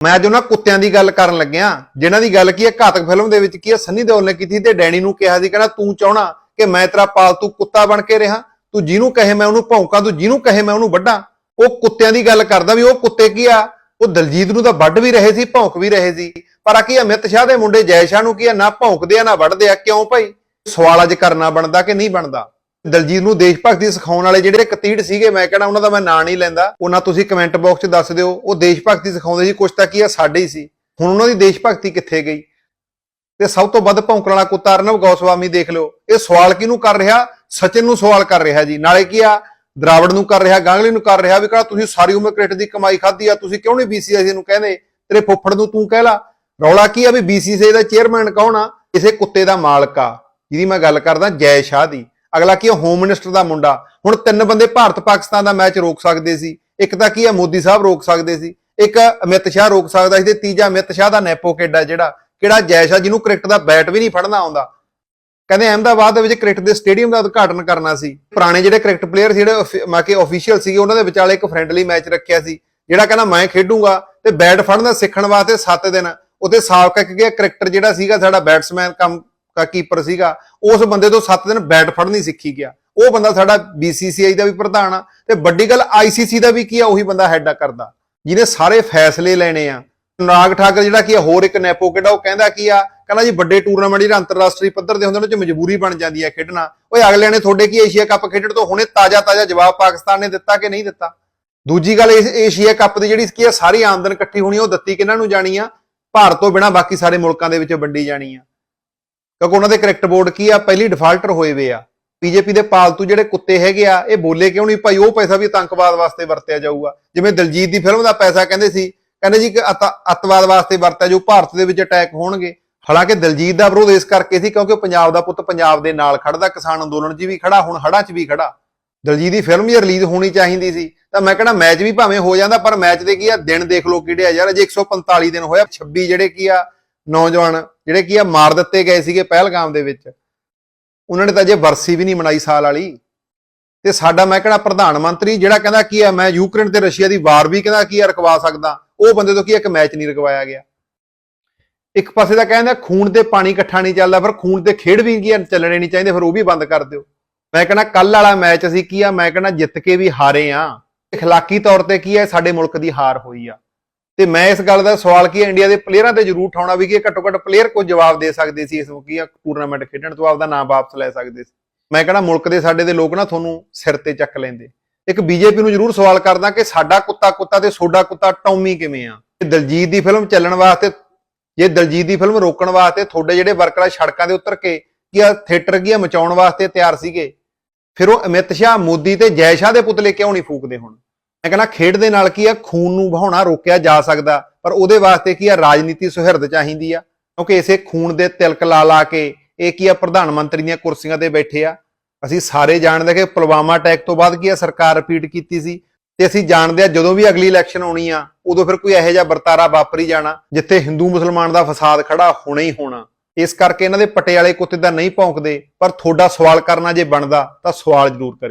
ਮੈਂ ਅੱਜ ਉਹਨਾਂ ਕੁੱਤਿਆਂ ਦੀ ਗੱਲ ਕਰਨ ਲੱਗਿਆ। ਜਿਨ੍ਹਾਂ ਦੀ ਗੱਲ ਕੀ ਹੈ, ਘਾਤਕ ਫਿਲਮ ਦੇ ਵਿੱਚ ਕੀ ਹੈ, ਸੰਨੀ ਦਿਓਲ ਨੇ ਕੀਤੀ ਤੇ ਡੈਨੀ ਨੂੰ ਕਿਹਾ ਸੀ, ਕਹਿੰਦਾ ਤੂੰ ਚਾਹਣਾ ਕਿ ਮੈਂ ਤੇਰਾ ਪਾਲਤੂ ਕੁੱਤਾ ਬਣ ਕੇ ਰਹਾ, ਤੂੰ ਜਿਹਨੂੰ ਕਹੇ ਮੈਂ ਉਹਨੂੰ ਭੌਂਕਾਂ, ਤੂੰ ਜਿਹਨੂੰ ਕਹੇ ਮੈਂ ਉਹਨੂੰ ਵੱਢਾਂ। ਉਹ ਕੁੱਤਿਆਂ ਦੀ ਗੱਲ ਕਰਦਾ ਵੀ ਉਹ ਕੁੱਤੇ ਕੀ ਆ? ਉਹ ਦਲਜੀਤ ਨੂੰ ਤਾਂ ਵੱਢ ਵੀ ਰਹੇ ਸੀ, ਭੌਂਕ ਵੀ ਰਹੇ ਸੀ। ਪਰ ਆ ਕੀ ਅਮਿਤ ਸ਼ਾਹ ਦੇ ਮੁੰਡੇ ਜੈ ਸ਼ਾਹ ਨੂੰ ਕੀ ਆ ਨਾ ਭੌਂਕਦੇ ਆ, ਨਾ ਵੱਢਦੇ ਆ, ਕਿਉਂ ਭਾਈ? ਸਵਾਲ ਅੱਜ ਕਰਨਾ ਬਣਦਾ ਕਿ ਨਹੀਂ ਬਣਦਾ? ਦਲਜੀਤ ਨੂੰ ਦੇਸ਼ ਭਗਤੀ ਸਿਖਾਉਣ ਵਾਲੇ ਜਿਹੜੇ ਕਤੀੜ ਸੀਗੇ, ਮੈਂ ਕਹਿੰਦਾ ਉਹਨਾਂ ਦਾ ਮੈਂ ਨਾਂ ਨਹੀਂ ਲੈਂਦਾ। ਉਹਨਾਂ ਤੁਸੀਂ ਕਮੈਂਟ ਬਾਕਸ 'ਚ ਦੱਸ ਦਿਓ, ਉਹ ਦੇਸ਼ ਭਗਤੀ ਸਿਖਾਉਂਦੇ ਸੀ, ਕੁਛ ਤਾਂ ਕੀ ਆ, ਸਾਡੇ ਹੀ ਸੀ। ਹੁਣ ਉਹਨਾਂ ਦੀ ਦੇਸ਼ ਭਗਤੀ ਕਿੱਥੇ ਗਈ? ਤੇ ਸਭ ਤੋਂ ਵੱਧ ਭੌਂਕਣ ਵਾਲਾ ਕੁੱਤਾ ਅਰਨਵ ਗੋਸਵਾਮੀ ਦੇਖ ਲਿਓ। ਇਹ ਸਵਾਲ ਕਿਹਨੂੰ ਕਰ ਰਿਹਾ? ਸਚਿਨ ਨੂੰ ਸਵਾਲ ਕਰ ਰਿਹਾ ਜੀ। ਨਾਲੇ ਕੀ ਆ? ਦਰਾਵੜ ਨੂੰ ਕਰ ਰਿਹਾ, ਗਾਂਗਲੀ ਨੂੰ ਕਰ ਰਿਹਾ ਵੀ ਕਹਿੰਦਾ, ਤੁਸੀਂ ਸਾਰੀ ਉਮਰ ਕ੍ਰਿਕਟ ਦੀ ਕਮਾਈ ਖਾਧੀ ਆ, ਤੁਸੀਂ ਕਿਉਂ ਨਹੀਂ ਬੀਸੀਸੀਆਈ ਨੂੰ ਕਹਿੰਦੇ? ਤੇਰੇ ਫੁੱਫੜ ਨੂੰ ਤੂੰ ਕਹਿ ਲਾ। ਰੌਲਾ ਕੀ ਆ ਵੀ ਬੀਸੀਸੀਆਈ ਦਾ ਚੇਅਰਮੈਨ ਕੌਣ ਆ? ਕਿਸੇ ਕੁੱਤੇ ਦਾ ਮਾਲਕ ਆ, ਜਿਹਦੀ ਮੈਂ ਗੱਲ ਕਰਦਾ ਜੈ ਸ਼ਾਹ ਦੀ। ਅਗਲਾ ਕੀ ਆ ਹੋਮ ਮਿਨਿਸਟਰ ਦਾ ਮੁੰਡਾ। ਹੁਣ ਤਿੰਨ ਬੰਦੇ ਭਾਰਤ ਪਾਕਿਸਤਾਨ ਦਾ ਮੈਚ ਰੋਕ ਸਕਦੇ ਸੀ। ਇੱਕ ਤਾਂ ਕੀ ਹੈ? ਮੋਦੀ ਸਾਹਿਬ ਰੋਕ ਸਕਦੇ ਸੀ। ਇੱਕ ਅਮਿਤ ਸ਼ਾਹ ਰੋਕ ਸਕਦਾ ਸੀ ਤੇ ਤੀਜਾ ਅਮਿਤ ਸ਼ਾਹ ਦਾ ਨੈਪੋ ਕਿੱਡਾ ਜਿਹੜਾ, ਕਿਹੜਾ ਜੈ ਸ਼ਾਹ ਜਿਹਨੂੰ ਕ੍ਰਿਕਟ ਦਾ ਬੈਟ ਵੀ ਨਹੀਂ ਫੜਨਾ ਆਉਂਦਾ। ਕਹਿੰਦੇ ਅਹਿਮਦਾਬਾਦ ਦੇ ਵਿੱਚ ਕ੍ਰਿਕਟ ਦੇ ਸਟੇਡੀਅਮ ਦਾ ਉਦਘਾਟਨ ਕਰਨਾ ਸੀ। ਪੁਰਾਣੇ ਜਿਹੜੇ ਕ੍ਰਿਕਟ ਪਲੇਅਰ ਸੀ ਜਿਹੜੇ ਮਾ ਕੇ ਅਫੀਸ਼ੀਅਲ ਸੀਗੇ, ਉਹਨਾਂ ਦੇ ਵਿਚਾਲੇ ਇੱਕ ਫ੍ਰੈਂਡਲੀ ਮੈਚ ਰੱਖਿਆ ਸੀ, ਜਿਹੜਾ ਕਹਿੰਦਾ ਮੈਂ ਖੇਡੂੰਗਾ ਤੇ ਬੈਟ ਫੜਨ ਦਾ ਸਿੱਖਣ ਵਾਸਤੇ 7 ਦਿਨ। ਉੱਥੇ ਸਾਬਕਾ ਇੱਕ ਗਿਆ ਕ੍ਰਿਕਟਰ ਜਿਹੜਾ ਸੀਗਾ ਸਾਡਾ ਬੈਟਸਮੈਨ ਕੰਮ ਦਾ ਕੀਪਰ ਸੀਗਾ, ਉਸ ਬੰਦੇ ਤੋਂ 7 ਦਿਨ ਬੈਟ ਫੜਨੀ ਸਿੱਖੀ ਗਿਆ। ਉਹ ਬੰਦਾ ਸਾਡਾ BCCI ਦਾ ਵੀ ਪ੍ਰਧਾਨ ਆ, ਤੇ ਵੱਡੀ ਗੱਲ ICC ਦਾ ਵੀ ਕੀ ਆ, ਉਹੀ ਬੰਦਾ ਹੈਡ ਆ ਕਰਦਾ। ਜਿਹਨੇ ਸਾਰੇ ਫੈਸਲੇ ਲੈਣੇ ਆ। ਨਾਗ ਠਾਕਰ ਜਿਹੜਾ ਕੀ ਆ, ਹੋਰ ਇੱਕ ਨੈਪੋ ਕਿਹੜਾ, ਉਹ ਕਹਿੰਦਾ ਕੀ ਆ, ਕਹਿੰਦਾ ਜੀ ਵੱਡੇ ਟੂਰਨਾਮੈਂਟ ਜਿਹੜਾ ਅੰਤਰਰਾਸ਼ਟਰੀ ਪੱਧਰ ਦੇ ਹੁੰਦੇ ਉਹਨਾਂ 'ਚ ਮਜਬੂਰੀ ਬਣ ਜਾਂਦੀ ਹੈ ਖੇਡਣਾ। ਓਏ ਅਗਲਿਆਂ ਨੇ ਤੁਹਾਡੇ ਕੀ ਏਸ਼ੀਆ ਕੱਪ ਖੇਡਣ ਤੋਂ ਹੁਣੇ ਤਾਜ਼ਾ ਤਾਜ਼ਾ ਜਵਾਬ ਪਾਕਿਸਤਾਨ ਨੇ ਦਿੱਤਾ ਕਿ ਨਹੀਂ ਦਿੱਤਾ? ਦੂਜੀ ਗੱਲ ਇਸ ਏਸ਼ੀਆ ਕੱਪ ਦੀ ਜਿਹੜੀ ਕੀ ਆ, ਸਾਰੀ ਆਮਦਨ ਇਕੱਠੀ ਹੋਣੀ, ਉਹ ਦਿੱਤੀ ਕਿਹਨਾਂ ਨੂੰ ਜਾਣੀ ਆ? ਭਾਰਤ ਤੋਂ ਬਿਨਾ ਬਾਕੀ ਸਾਰੇ ਮੁਲਕਾਂ ਦੇ ਵਿੱਚ ਵੰਡੀ ਜਾਣੀ ਆ। ਕਿਉਂਕਿ ਉਹਨਾਂ ਦੇ ਕ੍ਰਿਕਟ ਬੋਰਡ ਕੀ ਆ? ਪਹਿਲੀ ਡਿਫਾਲਟਰ ਹੋਏ ਵੇ ਆ। ਬੀਜੇਪੀ ਦੇ ਪਾਲਤੂ ਜਿਹੜੇ ਕੁੱਤੇ ਹੈਗੇ ਆ, ਇਹ ਬੋਲੇ ਕਿਉਂ ਨਹੀਂ? ਭਾਈ ਉਹ ਪੈਸਾ ਵੀ ਆਤੰਕਵਾਦ ਵਾਸਤੇ ਵਰਤਿਆ ਜਾਊਗਾ। ਜਿਵੇਂ ਦਲਜੀਤ ਦੀ ਫਿਲਮ ਦਾ ਪੈਸਾ ਕਹਿੰਦੇ ਸੀ, ਕਹਿੰਦੇ ਜੀ ਕਿ ਅਤ- ਅੱਤਵਾਦ ਵਾਸਤੇ ਵਰਤਿਆ ਜਾਊ, ਭਾਰਤ ਦੇ ਵਿੱਚ ਅਟੈਕ ਹੋਣਗੇ। ਹਾਲਾਂਕਿ ਦਲਜੀਤ ਦਾ ਵਿਰੋਧ ਇਸ ਕਰਕੇ ਸੀ ਕਿਉਂਕਿ ਪੰਜਾਬ ਦਾ ਪੁੱਤ ਪੰਜਾਬ ਦੇ ਨਾਲ ਖੜਦਾ, ਕਿਸਾਨ ਅੰਦੋਲਨ 'ਚ ਵੀ ਖੜਾ, ਹੁਣ ਹੜ੍ਹਾਂ 'ਚ ਵੀ ਖੜਾ। ਦਲਜੀਤ ਦੀ ਫਿਲਮ ਹੀ ਰਿਲੀਜ਼ ਹੋਣੀ ਚਾਹੀਦੀ ਸੀ। ਤਾਂ ਮੈਂ ਕਹਿੰਦਾ ਮੈਚ ਵੀ ਭਾਵੇਂ ਹੋ ਜਾਂਦਾ, ਪਰ ਮੈਚ ਦੇ ਕੀ ਆ? ਦਿਨ ਦੇਖ ਲਓ ਕਿਹੜੇ ਆ ਯਾਰ, ਅਜੇ 145 ਦਿਨ ਹੋਇਆ 26 ਜਿਹੜੇ ਕੀ ਆ, ਨੌਜਵਾਨ ਜਿਹੜੇ ਕੀ ਆ ਮਾਰ ਦਿੱਤੇ ਗਏ ਸੀਗੇ ਪਹਿਲਗਾਮ ਦੇ ਵਿੱਚ ਉਹਨਾਂ ਨੇ ਤਾਂ ਅਜੇ ਵਰਸੀ ਵੀ ਨਹੀਂ ਮਨਾਈ ਸਾਲ ਵਾਲੀ ਤੇ ਸਾਡਾ ਮੈਂ ਕਹਿੰਦਾ ਪ੍ਰਧਾਨ ਮੰਤਰੀ ਜਿਹੜਾ ਕਹਿੰਦਾ ਕੀ ਆ ਮੈਂ ਯੂਕਰੇਨ ਤੇ ਰਸ਼ੀਆ ਦੀ ਵਾਰ ਵੀ ਕਹਿੰਦਾ ਕੀ ਆ ਰਕਵਾ ਸਕਦਾ ਉਹ ਬੰਦੇ ਤੋਂ ਕੀ ਆ, ਇੱਕ ਮੈਚ ਨਹੀਂ ਰਕਵਾਇਆ ਗਿਆ ਇੱਕ ਪਾਸੇ ਤਾਂ ਕਹਿੰਦਾ ਖੂਨ ਤੇ ਪਾਣੀ ਇਕੱਠਾ ਨਹੀਂ ਚੱਲਦਾ ਪਰ ਖੂਨ ਤੇ ਖੇਡ ਵੀ ਕੀ ਆ, ਚੱਲਣੇ ਨਹੀਂ ਚਾਹੀਦੇ ਫਿਰ ਉਹ ਵੀ ਬੰਦ ਕਰ ਦਿਓ ਮੈਂ ਕਹਿੰਦਾ ਕੱਲ ਵਾਲਾ ਮੈਚ ਅਸੀਂ ਕੀ ਆ ਮੈਂ ਕਹਿੰਦਾ ਜਿੱਤ ਕੇ ਵੀ ਹਾਰੇ ਆ اخلاقی ਤੌਰ ਤੇ ਕੀ ਹੈ ਸਾਡੇ ਮੁਲਕ ਦੀ ਹਾਰ ਹੋਈ ਆ ਤੇ ਮੈਂ ਇਸ ਗੱਲ ਦਾ ਸਵਾਲ ਕੀ ਹੈ, ਇੰਡੀਆ ਦੇ ਪਲੇਅਰਾਂ ਤੇ ਜ਼ਰੂਰ ਉਠਾਉਣਾ ਵੀ ਕਿ ਘੱਟੋ ਘੱਟ ਪਲੇਅਰ ਕੋਈ ਜਵਾਬ ਦੇ ਸਕਦੇ ਸੀ ਇਸ ਨੂੰ ਟੂਰਨਾਮੈਂਟ ਖੇਡਣ ਤੋਂ ਆਪਦਾ ਨਾਮ ਵਾਪਸ ਲੈ ਸਕਦੇ ਸੀ। ਮੈਂ ਕਹਿੰਦਾ ਮੁਲਕ ਦੇ ਸਾਡੇ ਦੇ ਲੋਕ ਨਾ ਤੁਹਾਨੂੰ ਸਿਰ ਤੇ ਚੱਕ ਲੈਂਦੇ। ਇੱਕ ਬੀਜੇਪੀ ਨੂੰ ਜ਼ਰੂਰ ਸਵਾਲ ਕਰਦਾ ਕਿ ਸਾਡਾ ਕੁੱਤਾ ਕੁੱਤਾ ਤੇ ਸੋਡਾ ਕੁੱਤਾ ਟੌਮੀ ਕਿਵੇਂ ਆ? ਦਲਜੀਤ ਦੀ ਫਿਲਮ ਚੱਲਣ ਵਾਸਤੇ, ਜੇ ਦਲਜੀਤ ਦੀ ਫਿਲਮ ਰੋਕਣ ਵਾਸਤੇ ਤੁਹਾਡੇ ਜਿਹੜੇ ਵਰਕਰ ਆ ਸੜਕਾਂ ਦੇ ਉਤਰ ਕੇ ਕੀ ਆ ਥੀਏਟਰ ਕੀ ਆ ਮਚਾਉਣ ਵਾਸਤੇ ਤਿਆਰ ਸੀਗੇ, ਫਿਰ ਉਹ ਅਮਿਤ ਸ਼ਾਹ, ਮੋਦੀ ਤੇ ਜੈ ਸ਼ਾਹ ਦੇ ਪੁਤਲੇ ਕਿਉਂ ਨਹੀਂ ਫੂਕਦੇ ਹੁਣ? ਮੈਂ ਕਹਿੰਦਾ ਖੇਡ ਦੇ ਨਾਲ ਕੀ ਆ? ਖੂਨ ਨੂੰ ਵਹਾਉਣਾ ਰੋਕਿਆ ਜਾ ਸਕਦਾ, ਪਰ ਉਹਦੇ ਵਾਸਤੇ ਕੀ ਆ? ਰਾਜਨੀਤੀ ਸੁਹਿਰਦ ਚਾਹੀਦੀ ਆ। ਕਿਉਂਕਿ ਇਸੇ ਖੂਨ ਦੇ ਤਿਲਕ ਲਾ ਲਾ ਕੇ ਇਹ ਕੀ ਆ? ਪ੍ਰਧਾਨ ਮੰਤਰੀ ਦੀਆਂ ਕੁਰਸੀਆਂ ਤੇ ਬੈਠੇ ਆ। ਅਸੀਂ ਸਾਰੇ ਜਾਣਦੇ ਕਿ ਪੁਲਵਾਮਾ ਅਟੈਕ ਤੋਂ ਬਾਅਦ ਕੀ ਆ? ਸਰਕਾਰ ਰਿਪੀਟ ਕੀਤੀ ਸੀ। ਤੇ ਅਸੀਂ ਜਾਣਦੇ ਆ ਜਦੋਂ ਵੀ ਅਗਲੀ ਇਲੈਕਸ਼ਨ ਆਉਣੀ ਆ, ਉਦੋਂ ਫਿਰ ਕੋਈ ਇਹੋ ਜਿਹਾ ਵਰਤਾਰਾ ਵਾਪਰੀ ਜਾਣਾ, ਜਿੱਥੇ ਹਿੰਦੂ ਮੁਸਲਮਾਨ ਦਾ ਫਸਾਦ ਖੜਾ ਹੋਣਾ ਹੀ ਹੋਣਾ। ਇਸ ਕਰਕੇ ਇਹਨਾਂ ਦੇ ਪਟਿਆਲੇ ਕੁੱਤੇ ਦਾ ਨਹੀਂ ਭੌਂਕਦੇ, ਪਰ ਤੁਹਾਡਾ ਸਵਾਲ ਕਰਨਾ ਜੇ ਬਣਦਾ, ਤਾਂ ਸਵਾਲ ਜ਼ਰੂਰ ਕਰਿਓ।